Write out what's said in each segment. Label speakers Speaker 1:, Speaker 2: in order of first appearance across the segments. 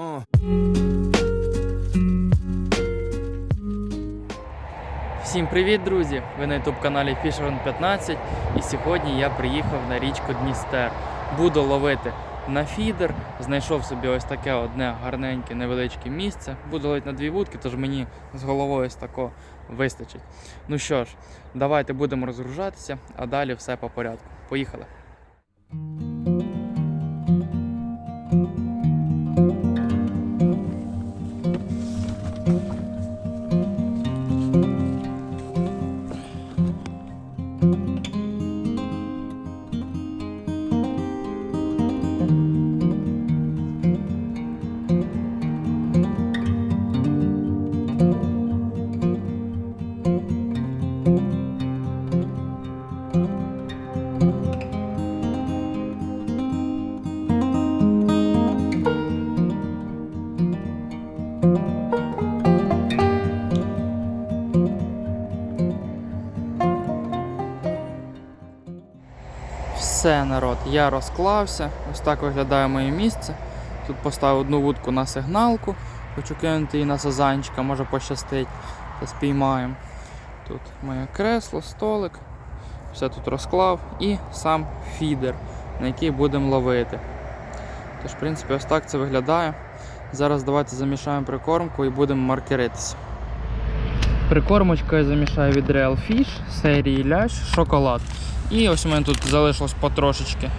Speaker 1: Uh.
Speaker 2: Всім привіт, друзі! Ви на youtube каналі Fisherman 15 і сьогодні я приїхав на річку Дністер. Буду ловити на фідер. Знайшов собі ось таке одне гарненьке невеличке місце. Буду ловити на дві вудки, тож мені з головою ось тако вистачить. Ну що ж, давайте будемо розгружатися, а далі все по порядку. Поїхали! Все, народ, я розклався. Ось так виглядає моє місце. Тут поставив одну вудку на сигналку, хочу кинути її на сазанчика, може пощастить, та спіймаємо. Тут моє кресло, столик, все тут розклав і сам фідер, на який будемо ловити. Тож, в принципі, ось так це виглядає. Зараз давайте замішаємо прикормку і будемо маркеритися. Прикормочка я замішаю від Real Fish серії лящ шоколад. І ось у мене тут залишилось потрошечки.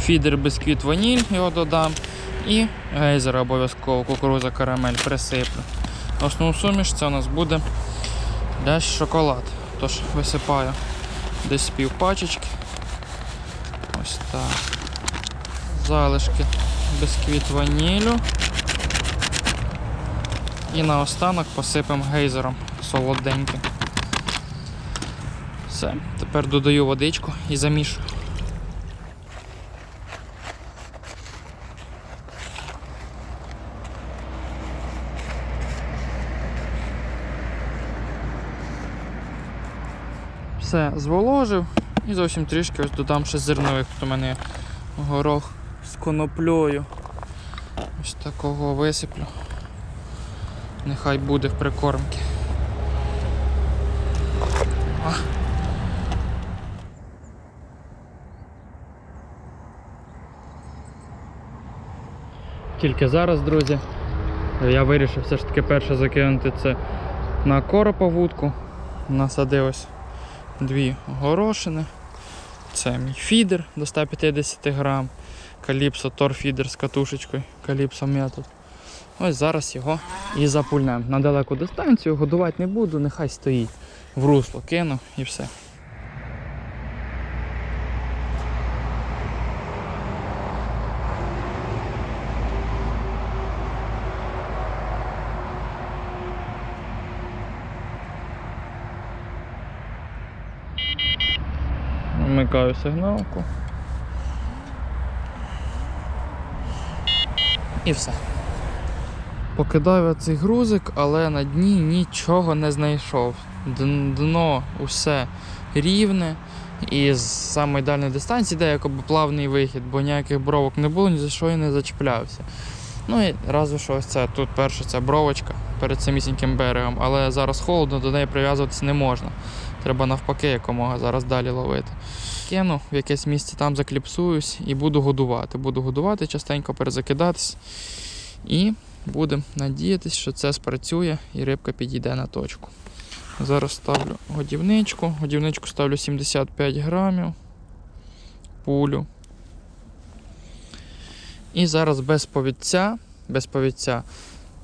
Speaker 2: Фідер бісквіт ваніль, його додам. І гейзер обов'язково, кукуруза карамель присиплю. Основну суміш це у нас буде лящ шоколад. Тож висипаю десь пів пачечки. Ось так. Залишки бісквіт ванілю. І наостанок посипемо гейзером солоденьким. Все, тепер додаю водичку і замішую. Все, зволожив і зовсім трішки ось додам ще зернових. Тут у мене горох з коноплею. Ось такого висиплю. Нехай буде в прикормці. Тільки зараз, друзі, я вирішив все ж таки перше закинути це на коропа-вудку. Насадив ось дві горошини. Це мій фідер до 150 грам. Каліпсо торфідер з катушечкою, каліпсо метод. Ось зараз його і запульнемо. На далеку дистанцію годувати не буду, нехай стоїть. В русло кину і все. Вмикаю сигналку. І все. Покидаю я цей грузик, але на дні нічого не знайшов. Дно усе рівне. І з самої дальньої дистанції йде якоби плавний вихід, бо ніяких бровок не було, ні за що я не зачіплявся. Ну і разу що ось це тут перша ця бровочка перед самісіньким берегом, але зараз холодно, до неї прив'язуватися не можна. Треба навпаки якомога зараз далі ловити. Кину в якесь місце там закліпсуюсь і буду годувати. Буду годувати, частенько перезакидатись. І будемо надіятися, що це спрацює і рибка підійде на точку. Зараз ставлю годівничку. Годівничку ставлю 75 грамів, пулю. І зараз без повідця, без повідця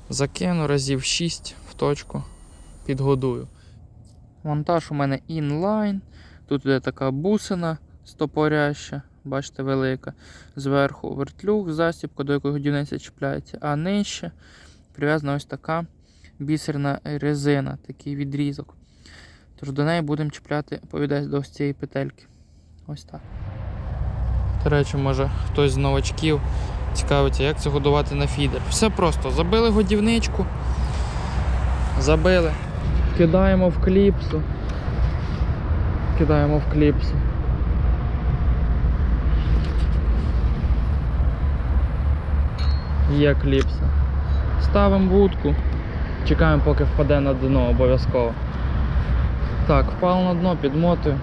Speaker 2: закину разів 6 в точку, підгодую. Монтаж у мене інлайн. Тут є така бусина стопоряща, бачите, велика. Зверху вертлюг, застібка, до якої годівниця чіпляється, а нижче прив'язана ось така бісерна резина, такий відрізок. Тож до неї будемо чіпляти повідець до ось цієї петельки. Ось так. До речі, може хтось з новачків цікавиться, як це годувати на фідер. Все просто. Забили годівничку, забили, кидаємо в кліпсу. Кидаємо в кліпсу. Є кліпса. Ставимо вудку. Чекаємо, поки впаде на дно обов'язково. Так, впав на дно, підмотую.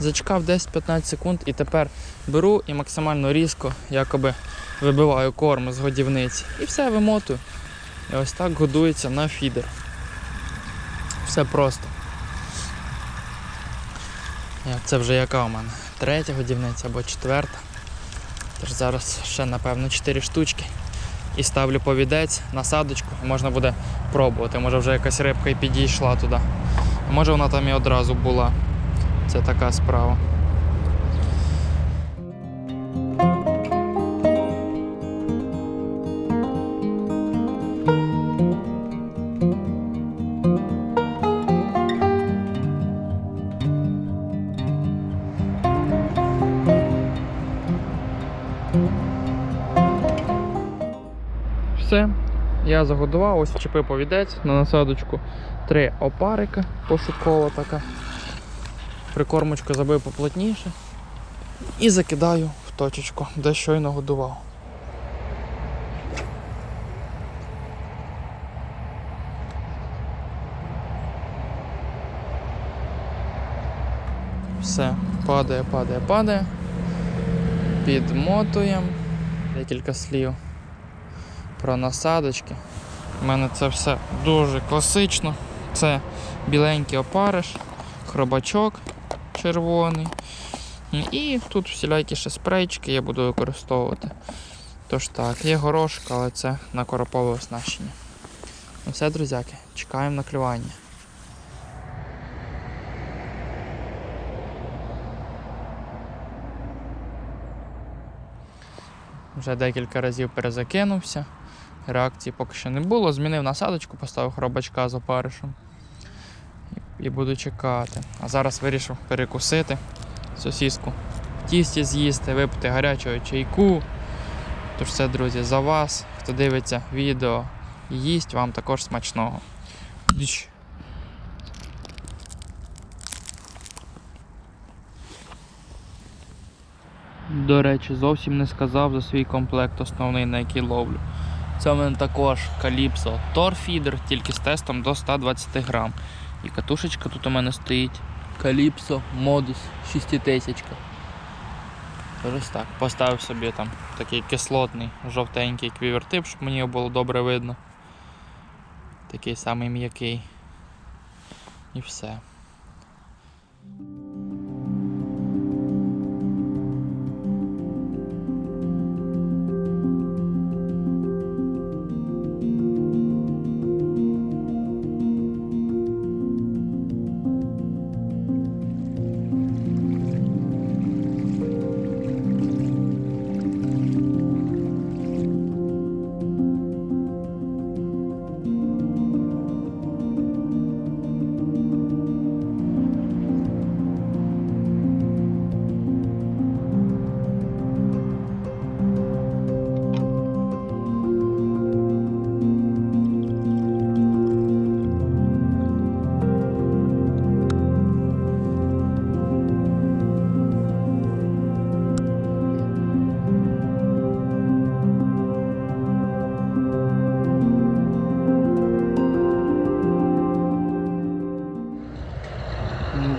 Speaker 2: Зачекав 10-15 секунд і тепер беру і максимально різко якоби вибиваю корм з годівниці. І все вимотую. І ось так годується на фідер. Все просто. Це вже яка у мене? Третя годівниця або четверта. Тож зараз ще напевно 4 штучки. І ставлю повідець, насадочку, і можна буде пробувати. Може вже якась рибка і підійшла туди. Може вона там і одразу була. Це така справа. Все, я загодував, ось вчепив повідець на насадочку три опарика, пошукова така. Прикормочку забив поплотніше і закидаю в точечку, де щойно годував. Все, падає, падає, падає. Підмотуємо. Декілька слів про насадочки. У мене це все дуже класично. Це біленький опариш, хробачок червоний. І тут всілякі ще спрейчики я буду використовувати. Тож так, є горошка, але це на коропове оснащення. Ну все, друзяки, чекаємо на клювання. Вже декілька разів перезакинувся. Реакції поки що не було. Змінив насадочку, поставив хробачка з опаришем. І, буду чекати. А зараз вирішив перекусити сосіску. Тісті з'їсти, випити гарячого чайку. Тож все, друзі, за вас, хто дивиться відео їсть, вам також смачного. До речі, зовсім не сказав за свій комплект основний, на який ловлю. Це в мене також Calypso Торфідер, тільки з тестом до 120 грам. І катушечка тут у мене стоїть Calypso Modus 6000. Ось так. Поставив собі там такий кислотний жовтенький квівертип, щоб мені його було добре видно. Такий самий м'який. І все.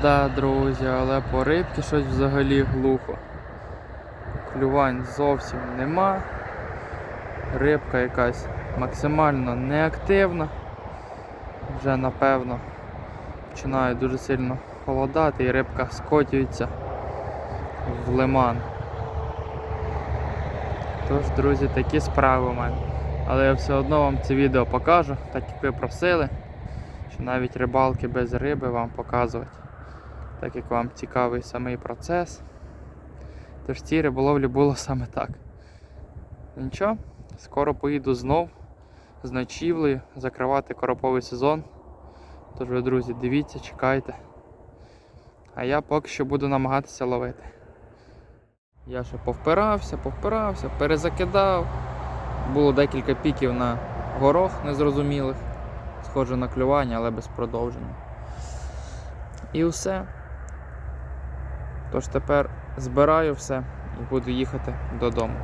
Speaker 2: Да, друзі, але по рибці щось взагалі глухо. Клювань зовсім нема. Рибка якась максимально неактивна. Вже напевно починає дуже сильно холодати і рибка скотюється в лиман. Тож, друзі, такі справи у мене. Але я все одно вам це відео покажу, так як ви просили, що навіть рибалки без риби вам показувати так як вам цікавий самий процес. Тож цій риболовлі було саме так. Нічого, скоро поїду знов з ночівлею закривати короповий сезон. Тож ви, друзі, дивіться, чекайте. А я поки що буду намагатися ловити. Я ще повпирався, повпирався, перезакидав. Було декілька піків на горох незрозумілих. Схоже на клювання, але без продовження. І все. Тож тепер збираю все і буду їхати додому.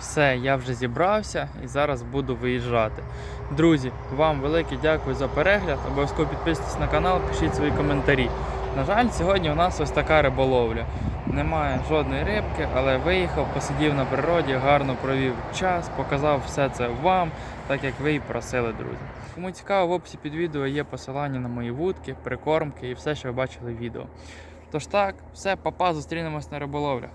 Speaker 2: Все, я вже зібрався і зараз буду виїжджати. Друзі, вам велике дякую за перегляд. Обов'язково підписуйтесь на канал, пишіть свої коментарі. На жаль, сьогодні у нас ось така риболовля. Немає жодної рибки, але виїхав, посидів на природі, гарно провів час, показав все це вам, так як ви і просили, друзі. Кому цікаво, в описі під відео є посилання на мої вудки, прикормки і все, що ви бачили в відео. Тож так, все, папа, зустрінемось на риболовлях.